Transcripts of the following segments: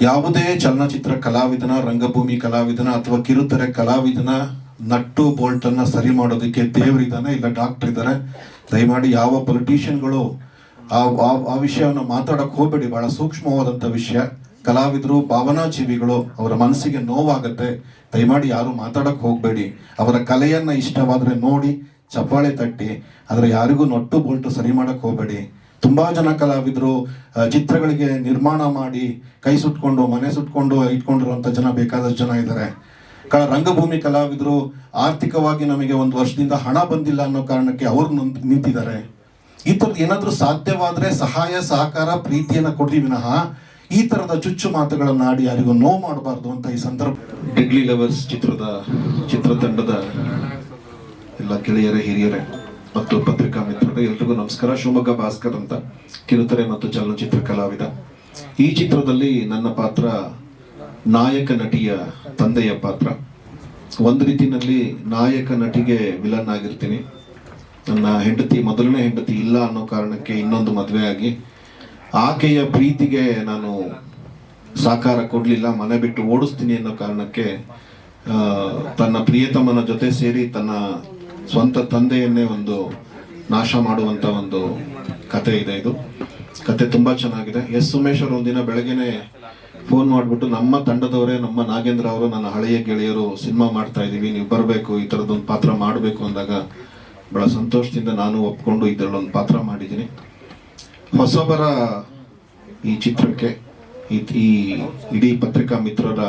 ಯಾವುದೇ ಚಲನಚಿತ್ರ ಕಲಾವಿದನ, ರಂಗಭೂಮಿ ಕಲಾವಿದನ ಅಥವಾ ಕಿರುತೆರೆ ಕಲಾವಿದನ ನಟ್ಟು ಬೋಲ್ಟ್ ಅನ್ನ ಸರಿ ಮಾಡೋದಕ್ಕೆ ದೇವರಿದ್ದಾನೆ ಇಲ್ಲ ಡಾಕ್ಟರ್ ಇದ್ದಾರೆ. ದಯಮಾಡಿ ಯಾವ ಪೊಲಿಟಿಷಿಯನ್ಗಳು ಆ, ಆ- ವಿಷಯವನ್ನು ಮಾತಾಡಕ್ಕೆ ಹೋಗ್ಬೇಡಿ. ಬಹಳ ಸೂಕ್ಷ್ಮವಾದಂತ ವಿಷಯ. ಕಲಾವಿದರು ಭಾವನಾ ಜೀವಿಗಳು ಅವರ ಮನಸ್ಸಿಗೆ ನೋವಾಗತ್ತೆ. ದಯಮಾಡಿ ಯಾರು ಮಾತಾಡಕ್ಕೆ ಹೋಗ್ಬೇಡಿ. ಅವರ ಕಲೆಯನ್ನು ಇಷ್ಟವಾದ್ರೆ ನೋಡಿ, ಚಪ್ಪಾಳೆ ತಟ್ಟಿ. ಆದರೆ ಯಾರಿಗೂ ನಟ್ಟು ಬೋಲ್ಟು ಸರಿ ಮಾಡಕ್ ಹೋಗ್ಬೇಡಿ. ತುಂಬಾ ಜನ ಕಲಾವಿದರು ಚಿತ್ರಗಳಿಗೆ ನಿರ್ಮಾಣ ಮಾಡಿ, ಕೈ ಸುಟ್ಕೊಂಡು, ಮನೆ ಸುಟ್ಕೊಂಡು ಇಟ್ಕೊಂಡಿರುವಂತ ಜನ ಬೇಕಾದಷ್ಟು ಜನ ಇದ್ದಾರೆ. ಕ, ರಂಗಭೂಮಿ ಕಲಾವಿದರು, ಆರ್ಥಿಕವಾಗಿ ನಮಗೆ ಒಂದು ವರ್ಷದಿಂದ ಹಣ ಬಂದಿಲ್ಲ ಅನ್ನೋ ಕಾರಣಕ್ಕೆ ಅವರು ನಿಂತಿದ್ದಾರೆ. ಈ ಥರದ್ದು ಏನಾದ್ರೂ ಸಾಧ್ಯವಾದ್ರೆ ಸಹಾಯ, ಸಹಕಾರ, ಪ್ರೀತಿಯನ್ನ ಕೊಡ್ರಿ ವಿನಃ. ಈ ತರದ ಚುಚ್ಚು ಮಾತುಗಳನ್ನು ಆಡಿ ಯಾರಿಗೂ ನೋವು ಮಾಡಬಾರ್ದು ಅಂತ ಈ ಸಂದರ್ಭ. ಡಿಗ್ಲಿ ಲವರ್ಸ್ ಚಿತ್ರದ ಚಿತ್ರತಂಡದ ಎಲ್ಲ ಗೆಳೆಯರೇ, ಹಿರಿಯರೇ ಮತ್ತು ಪತ್ರಿಕಾ ಎಲ್ರಿಗೂ ನಮಸ್ಕಾರ, ಶಿವಮೊಗ್ಗ ಭಾಸ್ಕರ್ ಅಂತ ಕಿರುತೆರೆ ಮತ್ತು ಚಲನಚಿತ್ರ ಕಲಾವಿದ. ಈ ಚಿತ್ರದಲ್ಲಿ ನನ್ನ ಪಾತ್ರ ನಾಯಕ ನಟಿಯ ತಂದೆಯ ಪಾತ್ರ. ಒಂದು ರೀತಿಯಲ್ಲಿ ನಾಯಕ ನಟಿಗೆ ವಿಲನ್ ಆಗಿರ್ತೀನಿ. ನನ್ನ ಹೆಂಡತಿ, ಮೊದಲನೇ ಹೆಂಡತಿ ಇಲ್ಲ ಅನ್ನೋ ಕಾರಣಕ್ಕೆ ಇನ್ನೊಂದು ಮದುವೆ ಆಗಿ ಆಕೆಯ ಪ್ರೀತಿಗೆ ನಾನು ಸಾಕಾರ ಕೊಡಲಿಲ್ಲ, ಮನೆ ಬಿಟ್ಟು ಓಡಿಸ್ತೀನಿ ಅನ್ನೋ ಕಾರಣಕ್ಕೆ ತನ್ನ ಪ್ರಿಯತಮನ ಜೊತೆ ಸೇರಿ ತನ್ನ ಸ್ವಂತ ತಂದೆಯನ್ನೇ ಒಂದು ನಾಶ ಮಾಡುವಂತ ಒಂದು ಕತೆ ಇದೆ ಇದು. ಕತೆ ತುಂಬಾ ಚೆನ್ನಾಗಿದೆ. ಎಸ್ ಉಮೇಶ್ ಅವರು ಒಂದಿನ ಬೆಳಗ್ಗೆನೆ ಫೋನ್ ಮಾಡ್ಬಿಟ್ಟು, ನಮ್ಮ ತಂಡದವರೇ, ನಮ್ಮ ನಾಗೇಂದ್ರ ಅವರು, ನನ್ನ ಹಳೆಯ ಗೆಳೆಯರು ಸಿನಿಮಾ ಮಾಡ್ತಾ ಇದೀವಿ ನೀವು ಬರಬೇಕು, ಈ ತರದೊಂದು ಪಾತ್ರ ಮಾಡಬೇಕು ಅಂದಾಗ ಬಹಳ ಸಂತೋಷದಿಂದ ನಾನು ಒಪ್ಕೊಂಡು ಇದರಲ್ಲೊಂದು ಪಾತ್ರ ಮಾಡಿದ್ದೀನಿ. ಹೊಸಬರ ಈ ಚಿತ್ರಕ್ಕೆ, ಈ ಇಡೀ ಪತ್ರಿಕಾ ಮಿತ್ರರ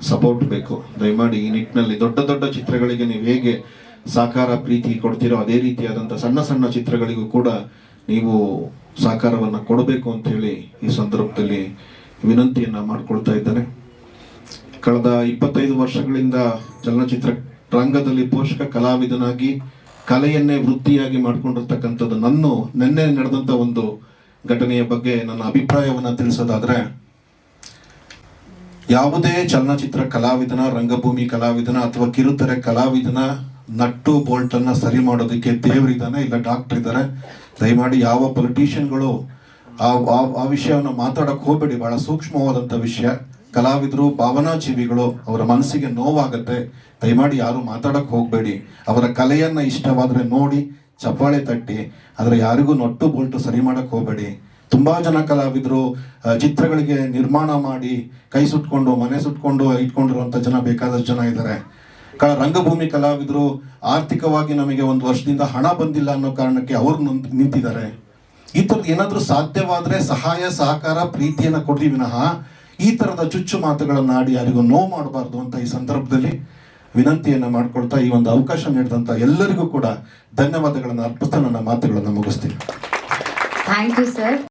ಸಪೋರ್ಟ್ ಬೇಕು. ದಯಮಾಡಿ ಈ ನಿಟ್ಟಿನಲ್ಲಿ ದೊಡ್ಡ ದೊಡ್ಡ ಚಿತ್ರಗಳಿಗೆ ನೀವು ಹೇಗೆ ಸಾಕಾರ ಪ್ರೀತಿ ಕೊಡ್ತಿರೋ ಅದೇ ರೀತಿಯಾದಂಥ ಸಣ್ಣ ಸಣ್ಣ ಚಿತ್ರಗಳಿಗೂ ಕೂಡ ನೀವು ಸಾಕಾರವನ್ನು ಕೊಡಬೇಕು ಅಂತ ಹೇಳಿ ಈ ಸಂದರ್ಭದಲ್ಲಿ ವಿನಂತಿಯನ್ನು ಮಾಡ್ಕೊಳ್ತಾ ಇದ್ದಾರೆ ಕಳೆದ ಇಪ್ಪತ್ತೈದು ವರ್ಷಗಳಿಂದ ಚಲನಚಿತ್ರ ರಂಗದಲ್ಲಿ ಪೋಷಕ ಕಲಾವಿದನಾಗಿ ಕಲೆಯನ್ನೇ ವೃತ್ತಿಯಾಗಿ ಮಾಡಿಕೊಂಡಿರ್ತಕ್ಕಂಥದ್ದು ನನ್ನ ನಿನ್ನೆ ನಡೆದಂಥ ಒಂದು ಘಟನೆಯ ಬಗ್ಗೆ ನನ್ನ ಅಭಿಪ್ರಾಯವನ್ನು ತಿಳಿಸೋದಾದರೆ, ಯಾವುದೇ ಚಲನಚಿತ್ರ ಕಲಾವಿದನ, ರಂಗಭೂಮಿ ಕಲಾವಿದನ ಅಥವಾ ಕಿರುತೆರೆ ಕಲಾವಿದನ ನಟ್ಟು ಬೋಲ್ಟ್ ಅನ್ನ ಸರಿ ಮಾಡೋದಕ್ಕೆ ದೇವರಿದ್ದಾನೆ ಇಲ್ಲ ಡಾಕ್ಟರ್ ಇದ್ದಾರೆ. ದಯಮಾಡಿ ಯಾವ ಪೊಲಿಟಿಷಿಯನ್ಗಳು ಆ, ಆ- ವಿಷಯವನ್ನು ಮಾತಾಡಕ್ ಹೋಗ್ಬೇಡಿ. ಬಹಳ ಸೂಕ್ಷ್ಮವಾದಂತ ವಿಷಯ. ಕಲಾವಿದರು ಭಾವನಾ ಜೀವಿಗಳು ಅವರ ಮನಸ್ಸಿಗೆ ನೋವಾಗತ್ತೆ. ದಯಮಾಡಿ ಯಾರು ಮಾತಾಡಕ್ ಹೋಗ್ಬೇಡಿ. ಅವರ ಕಲೆಯನ್ನ ಇಷ್ಟವಾದ್ರೆ ನೋಡಿ, ಚಪ್ಪಾಳೆ ತಟ್ಟಿ, ಆದ್ರೆ ಯಾರಿಗೂ ನಟ್ಟು ಬೋಲ್ಟು ಸರಿ ಮಾಡಕ್ ಹೋಗ್ಬೇಡಿ. ತುಂಬಾ ಜನ ಕಲಾವಿದರು ಚಿತ್ರಗಳಿಗೆ ನಿರ್ಮಾಣ ಮಾಡಿ, ಕೈ ಸುಟ್ಕೊಂಡು, ಮನೆ ಸುಟ್ಕೊಂಡು ಇಟ್ಕೊಂಡಿರುವಂತ ಜನ ಬೇಕಾದಷ್ಟು ಜನ ಇದ್ದಾರೆ. ರಂಗಭೂಮಿ ಕಲಾವಿದರು ಆರ್ಥಿಕವಾಗಿ ನಮಗೆ ಒಂದು ವರ್ಷದಿಂದ ಹಣ ಬಂದಿಲ್ಲ ಅನ್ನೋ ಕಾರಣಕ್ಕೆ ಅವರು ನಿಂತಿದ್ದಾರೆ. ಈ ಥರದ್ದು ಏನಾದ್ರೂ ಸಾಧ್ಯವಾದ್ರೆ ಸಹಾಯ, ಸಹಕಾರ, ಪ್ರೀತಿಯನ್ನ ಕೊಡ್ರಿ ವಿನಃ ಈ ತರದ ಚುಚ್ಚು ಮಾತುಗಳನ್ನ ಆಡಿ ಯಾರಿಗೂ ನೋವು ಮಾಡಬಾರ್ದು ಅಂತ ಈ ಸಂದರ್ಭದಲ್ಲಿ ವಿನಂತಿಯನ್ನ ಮಾಡ್ಕೊಳ್ತಾ ಈ ಒಂದು ಅವಕಾಶ ನೀಡಿದಂತ ಎಲ್ಲರಿಗೂ ಕೂಡ ಧನ್ಯವಾದಗಳನ್ನ ಅರ್ಪಿಸ್ತಾ ನನ್ನ ಮಾತುಗಳನ್ನ ಮುಗಿಸ್ತೀನಿ. Thank you sir